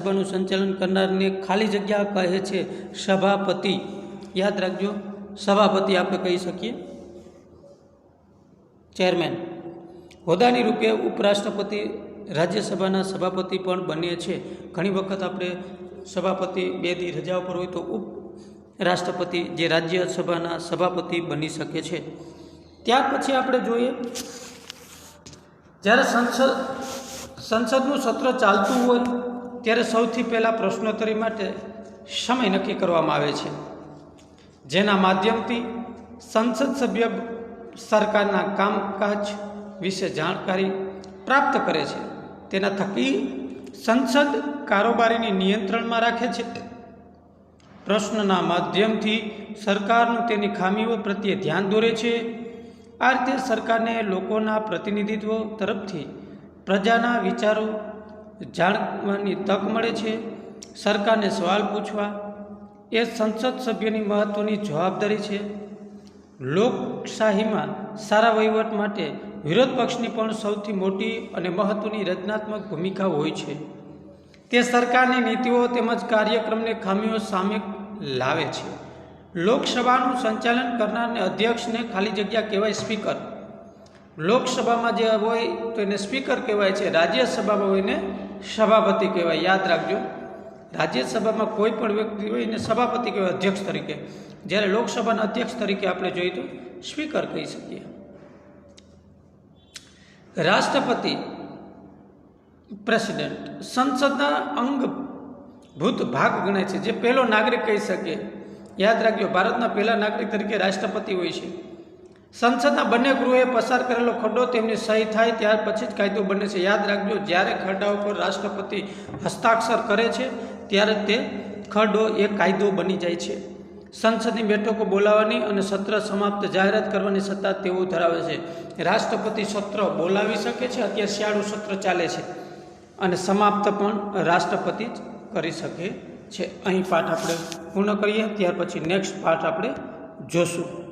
સભાનું સંચાલન કરનારને ખાલી જગ્યા કહે છે સભાપતિ. યાદ રાખજો, સભાપતિ આપણે કહી શકીએ. ચેરમેન. હોદ્દાની રૂપે ઉપરાષ્ટ્રપતિ, રાજ્યસભાના સભાપતિ પણ બને છે. ઘણી વખત આપણે સભાપતિ બે દી રજા ઉપર હોય તો ઉપરાષ્ટ્રપતિ જે રાજ્યસભાના સભાપતિ બની શકે છે. ત્યાર પછી આપણે જોઈએ, જ્યારે સંસદ, સંસદનું સત્ર ચાલતું હોય ત્યારે સૌથી પહેલાં પ્રશ્નોત્તરી માટે સમય નક્કી કરવામાં આવે છે. જેના માધ્યમથી સંસદ સભ્ય સરકારના કામકાજ વિશે જાણકારી પ્રાપ્ત કરે છે. તેના થકી સંસદ કારોબારીને નિયંત્રણમાં રાખે છે. પ્રશ્નના માધ્યમથી સરકારનું તેની ખામીઓ પ્રત્યે ધ્યાન દોરે છે. આ રીતે સરકારને લોકોના પ્રતિનિધિત્વ તરફથી પ્રજાના વિચારો જાણવાની તક મળે છે, સરકારને સવાલ પૂછવા. એ સંસદ સભ્યની મહત્ત્વની જવાબદારી છે. લોકશાહીમાં સારા વહીવટ માટે વિરોધ પક્ષની પણ સૌથી મોટી અને મહત્ત્વની રચનાત્મક ભૂમિકા હોય છે. તે સરકારની નીતિઓ તેમજ કાર્યક્રમને ખામીઓ સામે લાવે છે. લોકસભાનું સંચાલન કરનારને અધ્યક્ષને ખાલી જગ્યા કહેવાય સ્પીકર. લોકસભામાં જે હોય તો એને સ્પીકર કહેવાય છે, રાજ્યસભામાં હોય એને સભાપતિ કહેવાય, યાદ રાખજો. રાજ્યસભામાં કોઈ પણ વ્યક્તિ હોય એને સભાપતિ કહેવાય અધ્યક્ષ તરીકે. જ્યારે લોકસભાના અધ્યક્ષ તરીકે આપણે જોઈએ તો સ્પીકર કહી શકીએ. રાષ્ટ્રપતિ, પ્રેસિડેન્ટ, સંસદના અંગભૂત ભાગ ગણાય છે, જે પહેલો નાગરિક કહી શકે યાદ રાખજો, ભારતના પહેલા નાગરિક તરીકે રાષ્ટ્રપતિ હોય છે. સંસદના બંને ગૃહે પસાર કરેલો ખરડો તેમની સહી થાય ત્યાર પછી જ કાયદો બને છે. યાદ રાખજો, જ્યારે ખરડા ઉપર રાષ્ટ્રપતિ હસ્તાક્ષર કરે છે, ત્યારે તે ખરડો એ કાયદો બની જાય છે. સંસદની બેઠકો બોલાવવાની અને સત્ર સમાપ્ત જાહેરાત કરવાની સત્તા તેઓ ધરાવે છે. રાષ્ટ્રપતિ સત્ર બોલાવી શકે છે, અત્યારે શિયાળુ સત્ર ચાલે છે અને સમાપ્ત પણ રાષ્ટ્રપતિ જ કરી શકે છે. અહીં પાઠ આપણે પૂર્ણ કરીએ, ત્યાર પછી નેક્સ્ટ પાઠ આપણે જોશું.